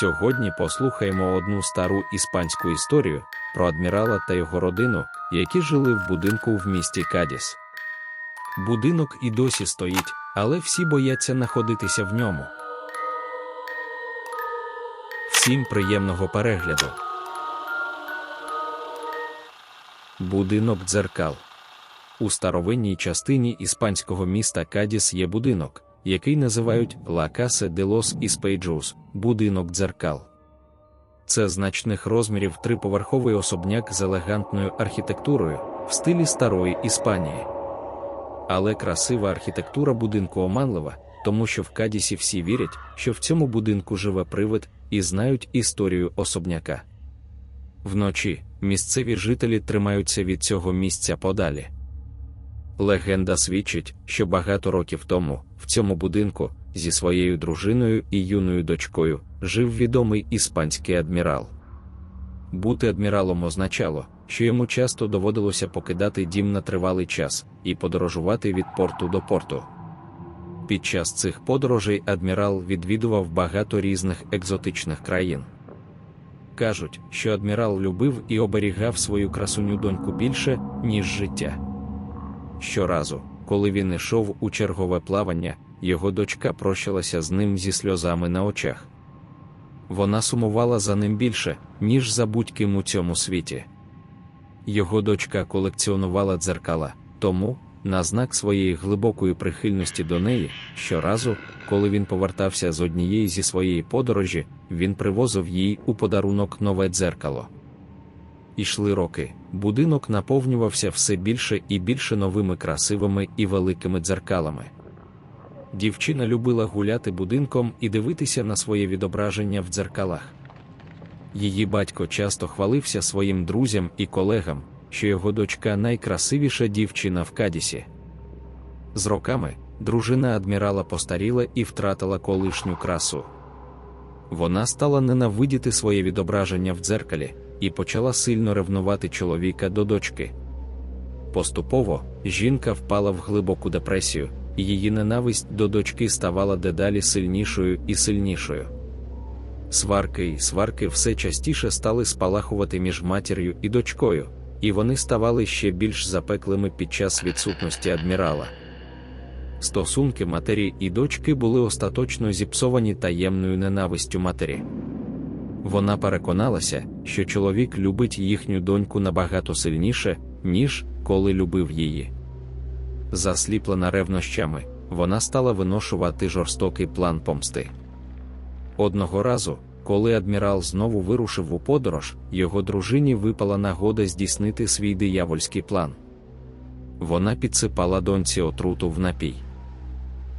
Сьогодні послухаємо одну стару іспанську історію про адмірала та його родину, які жили в будинку в місті Кадіс. Будинок і досі стоїть, але всі бояться знаходитися в ньому. Всім приємного перегляду. Будинок дзеркал. У старовинній частині іспанського міста Кадіс є будинок, який називають La Casa de los Espejos – будинок дзеркал. Це значних розмірів триповерховий особняк з елегантною архітектурою в стилі старої Іспанії. Але красива архітектура будинку оманлива, тому що в Кадісі всі вірять, що в цьому будинку живе привид і знають історію особняка. Вночі місцеві жителі тримаються від цього місця подалі. Легенда свідчить, що багато років тому в цьому будинку зі своєю дружиною і юною дочкою жив відомий іспанський адмірал. Бути адміралом означало, що йому часто доводилося покидати дім на тривалий час і подорожувати від порту до порту. Під час цих подорожей адмірал відвідував багато різних екзотичних країн. Кажуть, що адмірал любив і оберігав свою красуню доньку більше, ніж життя. Щоразу, коли він ішов у чергове плавання, його дочка прощалася з ним зі сльозами на очах. Вона сумувала за ним більше, ніж за будь-ким у цьому світі. Його дочка колекціонувала дзеркала, тому, на знак своєї глибокої прихильності до неї, щоразу, коли він повертався з однієї зі своєї подорожі, він привозив їй у подарунок нове дзеркало. Ішли роки, будинок наповнювався все більше і більше новими красивими і великими дзеркалами. Дівчина любила гуляти будинком і дивитися на своє відображення в дзеркалах. Її батько часто хвалився своїм друзям і колегам, що його дочка найкрасивіша дівчина в Кадісі. З роками дружина адмірала постаріла і втратила колишню красу. Вона стала ненавидіти своє відображення в дзеркалі і почала сильно ревнувати чоловіка до дочки. Поступово жінка впала в глибоку депресію, і її ненависть до дочки ставала дедалі сильнішою і сильнішою. Сварки й сварки все частіше стали спалахувати між матір'ю і дочкою, і вони ставали ще більш запеклими під час відсутності адмірала. Стосунки матері і дочки були остаточно зіпсовані таємною ненавистю матері. Вона переконалася, що чоловік любить їхню доньку набагато сильніше, ніж коли любив її. Засліплена ревнощами, вона стала виношувати жорстокий план помсти. Одного разу, коли адмірал знову вирушив у подорож, його дружині випала нагода здійснити свій диявольський план. Вона підсипала доньці отруту в напій.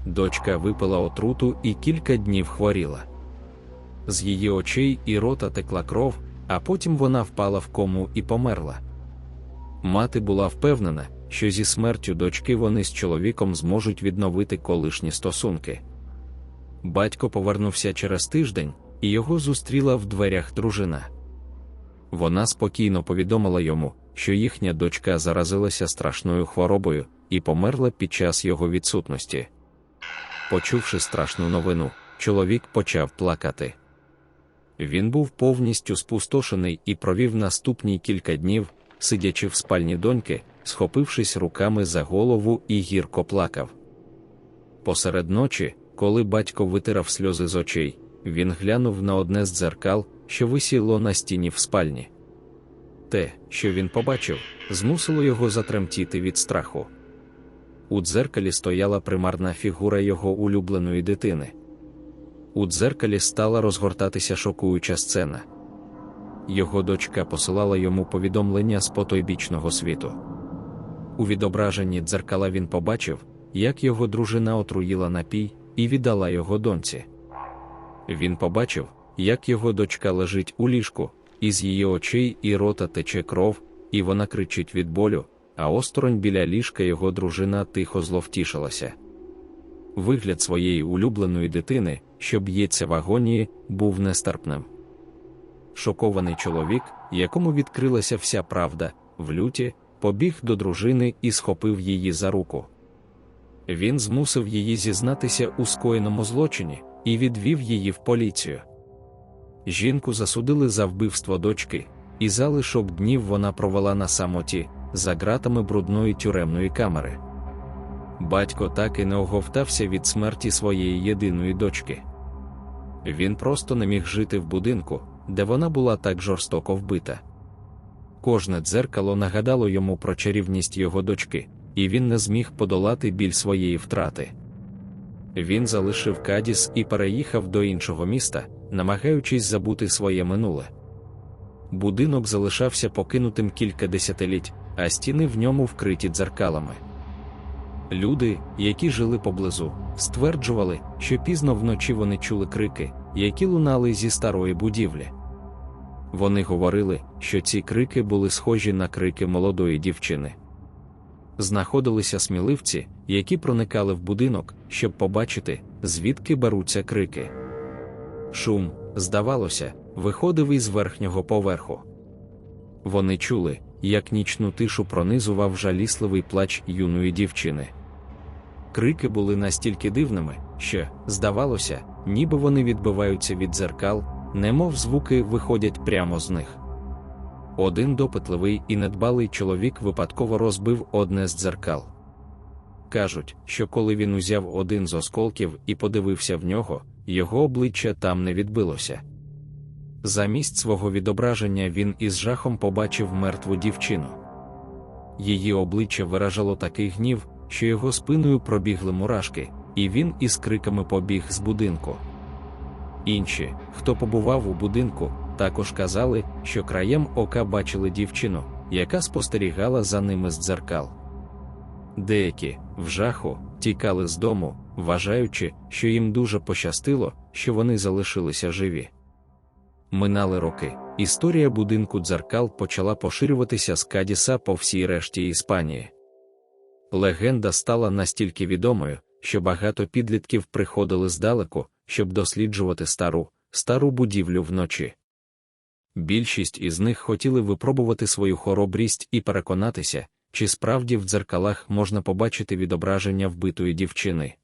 Дочка випила отруту і кілька днів хворіла. З її очей і рота текла кров, а потім вона впала в кому і померла. Мати була впевнена, що зі смертю дочки вони з чоловіком зможуть відновити колишні стосунки. Батько повернувся через тиждень, і його зустріла в дверях дружина. Вона спокійно повідомила йому, що їхня дочка заразилася страшною хворобою і померла під час його відсутності. Почувши страшну новину, чоловік почав плакати. Він був повністю спустошений і провів наступні кілька днів, сидячи в спальні доньки, схопившись руками за голову і гірко плакав. Посеред ночі, коли батько витирав сльози з очей, він глянув на одне з дзеркал, що висіло на стіні в спальні. Те, що він побачив, змусило його затремтіти від страху. У дзеркалі стояла примарна фігура його улюбленої дитини. У дзеркалі стала розгортатися шокуюча сцена. Його дочка посилала йому повідомлення з потойбічного світу. У відображенні дзеркала він побачив, як його дружина отруїла напій і віддала його доньці. Він побачив, як його дочка лежить у ліжку, із її очей і рота тече кров, і вона кричить від болю, а осторонь біля ліжка його дружина тихо зловтішилася. Вигляд своєї улюбленої дитини, що б'ється в агонії, був нестерпним. Шокований чоловік, якому відкрилася вся правда, в люті, побіг до дружини і схопив її за руку. Він змусив її зізнатися у скоєному злочині і відвів її в поліцію. Жінку засудили за вбивство дочки, і залишок днів вона провела на самоті за ґратами брудної тюремної камери. Батько так і не оговтався від смерті своєї єдиної дочки. Він просто не міг жити в будинку, де вона була так жорстоко вбита. Кожне дзеркало нагадало йому про чарівність його дочки, і він не зміг подолати біль своєї втрати. Він залишив Кадіс і переїхав до іншого міста, намагаючись забути своє минуле. Будинок залишався покинутим кілька десятиліть, а стіни в ньому вкриті дзеркалами. Люди, які жили поблизу, стверджували, що пізно вночі вони чули крики, які лунали зі старої будівлі. Вони говорили, що ці крики були схожі на крики молодої дівчини. Знаходилися сміливці, які проникали в будинок, щоб побачити, звідки беруться крики. Шум, здавалося, виходив із верхнього поверху. Вони чули, як нічну тишу пронизував жалісливий плач юної дівчини. Крики були настільки дивними, що, здавалося, ніби вони відбиваються від дзеркал, немов звуки виходять прямо з них. Один допитливий і недбалий чоловік випадково розбив одне з дзеркал. Кажуть, що коли він узяв один з осколків і подивився в нього, його обличчя там не відбилося. Замість свого відображення він із жахом побачив мертву дівчину. Її обличчя виражало такий гнів, що його спиною пробігли мурашки, і він із криками побіг з будинку. Інші, хто побував у будинку, також казали, що краєм ока бачили дівчину, яка спостерігала за ними з дзеркал. Деякі, в жаху, тікали з дому, вважаючи, що їм дуже пощастило, що вони залишилися живі. Минали роки. Історія будинку дзеркал почала поширюватися з Кадіса по всій решті Іспанії. Легенда стала настільки відомою, що багато підлітків приходили здалеку, щоб досліджувати стару, стару будівлю вночі. Більшість із них хотіли випробувати свою хоробрість і переконатися, чи справді в дзеркалах можна побачити відображення вбитої дівчини.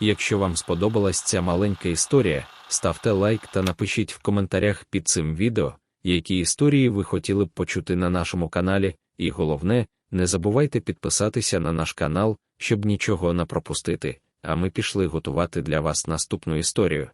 Якщо вам сподобалась ця маленька історія, ставте лайк та напишіть в коментарях під цим відео, які історії ви хотіли б почути на нашому каналі, і головне, не забувайте підписатися на наш канал, щоб нічого не пропустити, а ми пішли готувати для вас наступну історію.